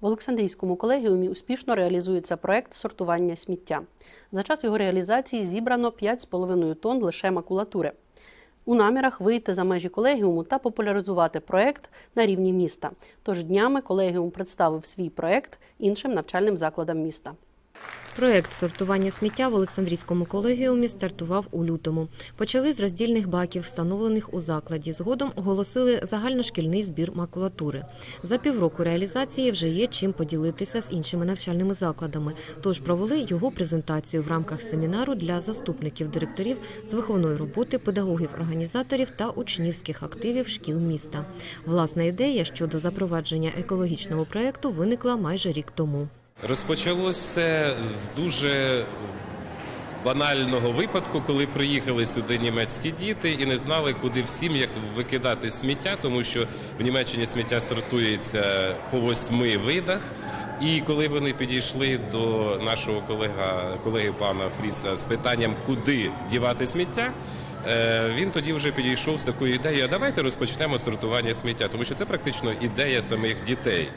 В Олександрійському колегіумі успішно реалізується проект сортування сміття. За час його реалізації зібрано 5,5 тонн лише макулатури. У намірах вийти за межі колегіуму та популяризувати проект на рівні міста. Тож днями колегіум представив свій проект іншим навчальним закладам міста. Проект сортування сміття в Олександрійському колегіумі стартував у лютому. Почали з роздільних баків, встановлених у закладі. Згодом оголосили загальношкільний збір макулатури. За півроку реалізації вже є чим поділитися з іншими навчальними закладами. Тож провели його презентацію в рамках семінару для заступників директорів з виховної роботи, педагогів, організаторів та учнівських активів шкіл міста. Власна ідея щодо запровадження екологічного проекту виникла майже рік тому. Розпочалось все з дуже банального випадку, коли приїхали сюди німецькі діти і не знали, куди всім як викидати сміття, тому що в Німеччині сміття сортується по восьми видах. І коли вони підійшли до нашого колега, колеги пана Фріца з питанням, куди дівати сміття, е, він тоді вже підійшов з такою ідеєю, давайте розпочнемо сортування сміття, тому що це практично ідея самих дітей.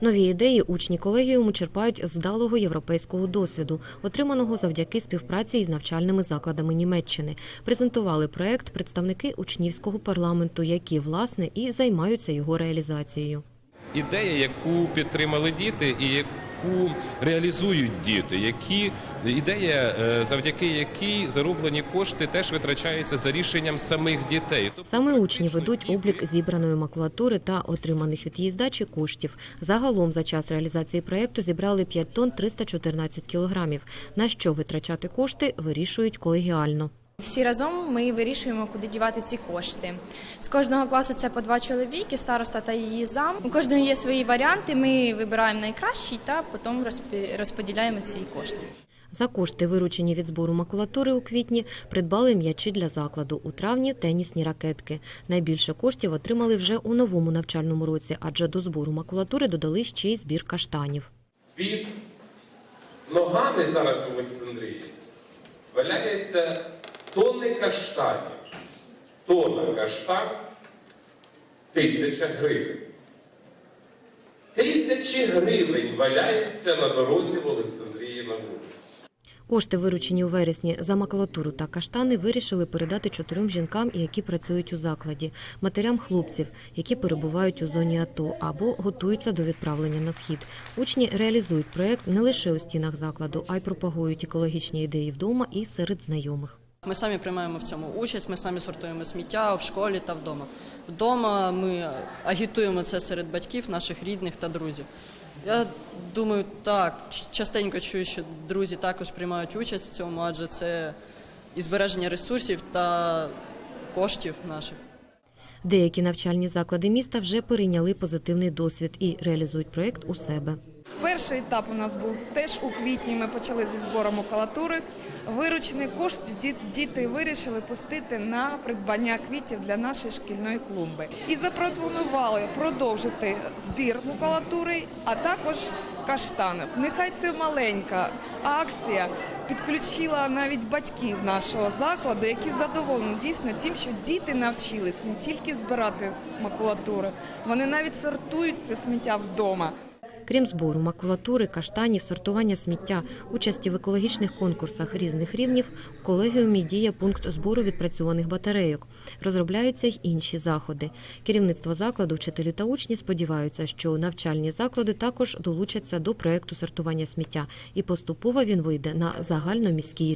Нові ідеї учні колегіуму черпають з далого європейського досвіду, отриманого завдяки співпраці із навчальними закладами Німеччини. Презентували проект представники учнівського парламенту, які власне і займаються його реалізацією. ідея, яку підтримали діти, і яку реалізують діти, які ідея, е, завдяки якій зароблені кошти теж витрачаються за рішенням самих дітей. Тобто, Саме учні ведуть облік зібраної макулатури та отриманих від її здачі коштів. Загалом за час реалізації проєкту зібрали 5 тонн 314 кілограмів. На що витрачати кошти, вирішують колегіально. Всі разом ми вирішуємо, куди дівати ці кошти. З кожного класу це по два чоловіки, староста та її зам. У кожного є свої варіанти. Ми вибираємо найкращий та потім розподіляємо ці кошти. За кошти, виручені від збору макулатури у квітні, придбали м'ячі для закладу. У травні тенісні ракетки. Найбільше коштів отримали вже у новому навчальному році, адже до збору макулатури додали ще й збір каштанів. Під ногами зараз в Олександрії валяється тонни каштанів. Тонна каштан тисяча гривень. Тисячі гривень валяються на дорозі в Олександрії на вулиці. Кошти, виручені у вересні за макулатуру та каштани, вирішили передати чотирьом жінкам, які працюють у закладі, матерям хлопців, які перебувають у зоні АТО або готуються до відправлення на схід. Учні реалізують проект не лише у стінах закладу, а й пропагують екологічні ідеї вдома і серед знайомих. Ми самі приймаємо в цьому участь, ми самі сортуємо сміття в школі та вдома. Вдома ми агітуємо це серед батьків, наших рідних та друзів. Я думаю, так, частенько чую, що друзі також приймають участь в цьому, адже це і збереження ресурсів та коштів наших. Деякі навчальні заклади міста вже перейняли позитивний досвід і реалізують проект у себе. Перший етап у нас був теж у квітні. Ми почали зі збору макулатури. Виручені кошти ді- діти вирішили пустити на придбання квітів для нашої шкільної клумби і запропонували продовжити збір макулатури, а також каштанів. Нехай це маленька акція підключила навіть батьків нашого закладу, які задоволені дійсно тим, що діти навчились не тільки збирати макулатуру, вони навіть сортують це сміття вдома. Крім збору макулатури, каштанів, сортування сміття, участі в екологічних конкурсах різних рівнів, в колегіумі діє пункт збору відпрацьованих батарейок. Розробляються й інші заходи. Керівництво закладу, вчителі та учні сподіваються, що навчальні заклади також долучаться до проекту сортування сміття, і поступово він вийде на загальноміський